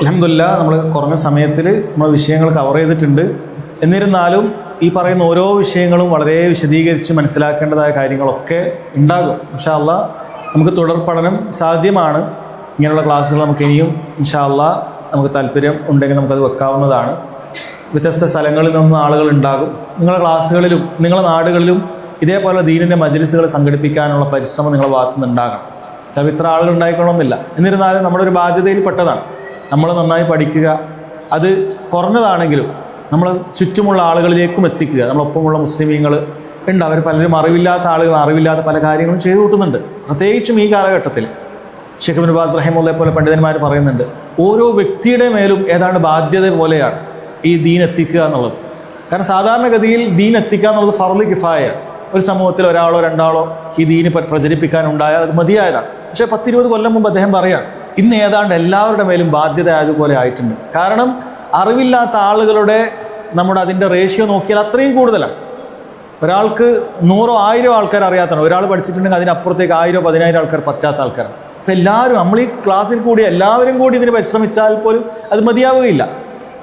അലഹമില്ല നമ്മൾ കുറഞ്ഞ സമയത്തിൽ നമ്മൾ വിഷയങ്ങൾ കവർ ചെയ്തിട്ടുണ്ട്. എന്നിരുന്നാലും ഈ പറയുന്ന ഓരോ വിഷയങ്ങളും വളരെ വിശദീകരിച്ച് മനസ്സിലാക്കേണ്ടതായ കാര്യങ്ങളൊക്കെ ഉണ്ടാകും. ഇൻഷാ അല്ലാ നമുക്ക് തുടർ പഠനം സാധ്യമാണ്. ഇങ്ങനെയുള്ള ക്ലാസ്സുകൾ നമുക്ക് ഇനിയും ഇൻഷാ അല്ലാ നമുക്ക് താല്പര്യം ഉണ്ടെങ്കിൽ നമുക്കത് വെക്കാവുന്നതാണ്. വ്യത്യസ്ത സ്ഥലങ്ങളിൽ നിന്നും ആളുകൾ ഉണ്ടാകും. നിങ്ങളുടെ ക്ലാസ്സുകളിലും നിങ്ങളുടെ നാടുകളിലും ഇതേപോലെ ദീനിന്റെ മജ്ലിസുകൾ സംഘടിപ്പിക്കാനുള്ള പരിശ്രമം നിങ്ങളുടെ ഭാഗത്തുനിന്ന് ഉണ്ടാകണം ചവിത്ര ആളുകൾ ഉണ്ടായിക്കൊള്ളണമെന്നില്ല എന്നിരുന്നാലും നമ്മുടെ ഒരു ബാധ്യതയിൽപ്പെട്ടതാണ്. നമ്മൾ നന്നായി പഠിക്കുക. അത് കുറഞ്ഞതാണെങ്കിലും നമ്മൾ ചുറ്റുമുള്ള ആളുകളിലേക്കും എത്തിക്കുക. നമ്മളൊപ്പമുള്ള മുസ്ലിമീങ്ങൾ ഉണ്ട്. അവർ പലരും അറിവില്ലാത്ത ആളുകൾ അറിവില്ലാത്ത പല കാര്യങ്ങളും ചെയ്തു കൂട്ടുന്നുണ്ട്. പ്രത്യേകിച്ചും ഈ കാലഘട്ടത്തിൽ ഷെയ്ഖ് ബിൻ റഹിമുള്ള പോലെ പണ്ഡിതന്മാർ പറയുന്നുണ്ട് ഓരോ വ്യക്തിയുടെ മേലും ഏതാണ്ട് ബാധ്യത പോലെയാണ് ഈ ദീൻ എത്തിക്കുക എന്നുള്ളത്. കാരണം സാധാരണഗതിയിൽ ദീൻ എത്തിക്കുക എന്നുള്ളത് ഫർദ് കിഫായാണ് ഒരു സമൂഹത്തിൽ ഒരാളോ രണ്ടാളോ ഈ ദീന് പ്രചരിപ്പിക്കാനുണ്ടായാൽ അത് മതിയായതാണ്. പക്ഷേ പത്തിരുപത് കൊല്ലം മുമ്പ് അദ്ദേഹം പറയാണ് ഇന്ന് ഏതാണ്ട് എല്ലാവരുടെ മേലും ബാധ്യത ആയതുപോലെ ആയിട്ടുണ്ട്. കാരണം അറിവില്ലാത്ത ആളുകളുടെ നമ്മുടെ അതിന്റെ റേഷ്യോ നോക്കിയാൽ അത്രയും കൂടുതലാണ്. ഒരാൾക്ക് നൂറോ ആയിരോ ആൾക്കാർ അറിയാത്തതാണ്. ഒരാൾ പഠിച്ചിട്ടുണ്ടെങ്കിൽ അതിനപ്പുറത്തേക്ക് ആയിരോ പതിനായിരം ആൾക്കാർ പറ്റാത്ത ആൾക്കാരാണ്. അപ്പോൾ എല്ലാവരും നമ്മൾ ഈ ക്ലാസ്സിൽ കൂടി എല്ലാവരും കൂടി ഇതിന് പരിശ്രമിച്ചാൽ പോലും അത് മതിയാവുകയില്ല.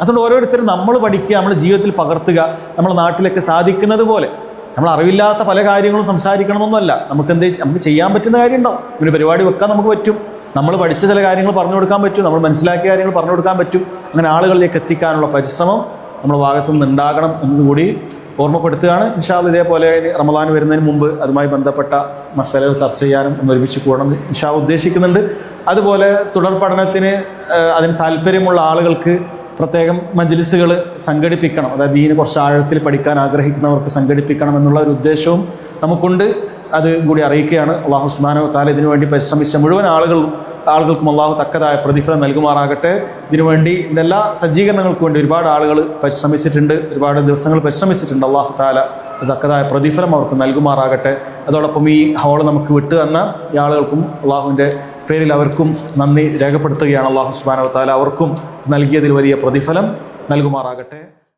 അതുകൊണ്ട് ഓരോരുത്തരും നമ്മൾ പഠിക്കുക നമ്മുടെ ജീവിതത്തിൽ പകർത്തുക നമ്മുടെ നാട്ടിലൊക്കെ സാധിക്കുന്നത് പോലെ. നമ്മൾ അറിവില്ലാത്ത പല കാര്യങ്ങളും സംസാരിക്കണമെന്നൊന്നുമല്ല. നമുക്ക് എന്തേ നമുക്ക് ചെയ്യാൻ പറ്റുന്ന കാര്യം ഉണ്ടാവും പരിപാടി വെക്കാൻ നമുക്ക് പറ്റും. നമ്മൾ പഠിച്ച ചില കാര്യങ്ങൾ പറഞ്ഞു കൊടുക്കാൻ പറ്റും നമ്മൾ മനസ്സിലാക്കിയ കാര്യങ്ങൾ പറഞ്ഞു കൊടുക്കാൻ പറ്റും. അങ്ങനെ ആളുകളിലേക്ക് എത്തിക്കാനുള്ള പരിശ്രമം നമ്മുടെ ഭാഗത്തു നിന്ന് ഉണ്ടാകണം എന്നതുകൂടി ഓർമ്മപ്പെടുത്തുകയാണ്. ഇൻഷാൽ ഇതേപോലെ റമദാൻ വരുന്നതിന് മുമ്പ് അതുമായി ബന്ധപ്പെട്ട മസാലകൾ ചർച്ച ചെയ്യാനും ഒന്ന് ഒരുമിച്ച് കൂടണം ഇൻഷാ ഉദ്ദേശിക്കുന്നുണ്ട്. അതുപോലെ തുടർ പഠനത്തിന് അതിന് താല്പര്യമുള്ള ആളുകൾക്ക് പ്രത്യേകം മജ്ലിസുകൾ സംഘടിപ്പിക്കണം. അതായത് ദീന് കുറച്ച് ആഴത്തിൽ പഠിക്കാൻ ആഗ്രഹിക്കുന്നവർക്ക് സംഘടിപ്പിക്കണം എന്നുള്ള ഒരു ഉദ്ദേശവും നമുക്കുണ്ട്. അത് കൂടി അറിയിക്കുകയാണ്. അള്ളാഹു ഉസ്മാനോ താല ഇതിനു വേണ്ടി പരിശ്രമിച്ച മുഴുവൻ ആളുകളും ആളുകൾക്കും അള്ളാഹു തക്കതായ പ്രതിഫലം നൽകുമാറാകട്ടെ. ഇതിനുവേണ്ടി ഇതിന്റെ എല്ലാ സജ്ജീകരണങ്ങൾക്കും വേണ്ടി ഒരുപാട് ആളുകൾ പരിശ്രമിച്ചിട്ടുണ്ട്. ഒരുപാട് ദിവസങ്ങൾ പരിശ്രമിച്ചിട്ടുണ്ട് അള്ളാഹു താല തക്കതായ പ്രതിഫലം അവർക്ക് നൽകുമാറാകട്ടെ. അതോടൊപ്പം ഈ ഹോൾ നമുക്ക് വിട്ടു തന്ന ഈ ആളുകൾക്കും അള്ളാഹുവിന്റെ പേരിൽ അവർക്കും നന്ദി രേഖപ്പെടുത്തുകയാണ് അള്ളാഹു ഉസ്മാനോ താല അവർക്കും നൽകിയതിൽ വലിയ പ്രതിഫലം നൽകുമാറാകട്ടെ.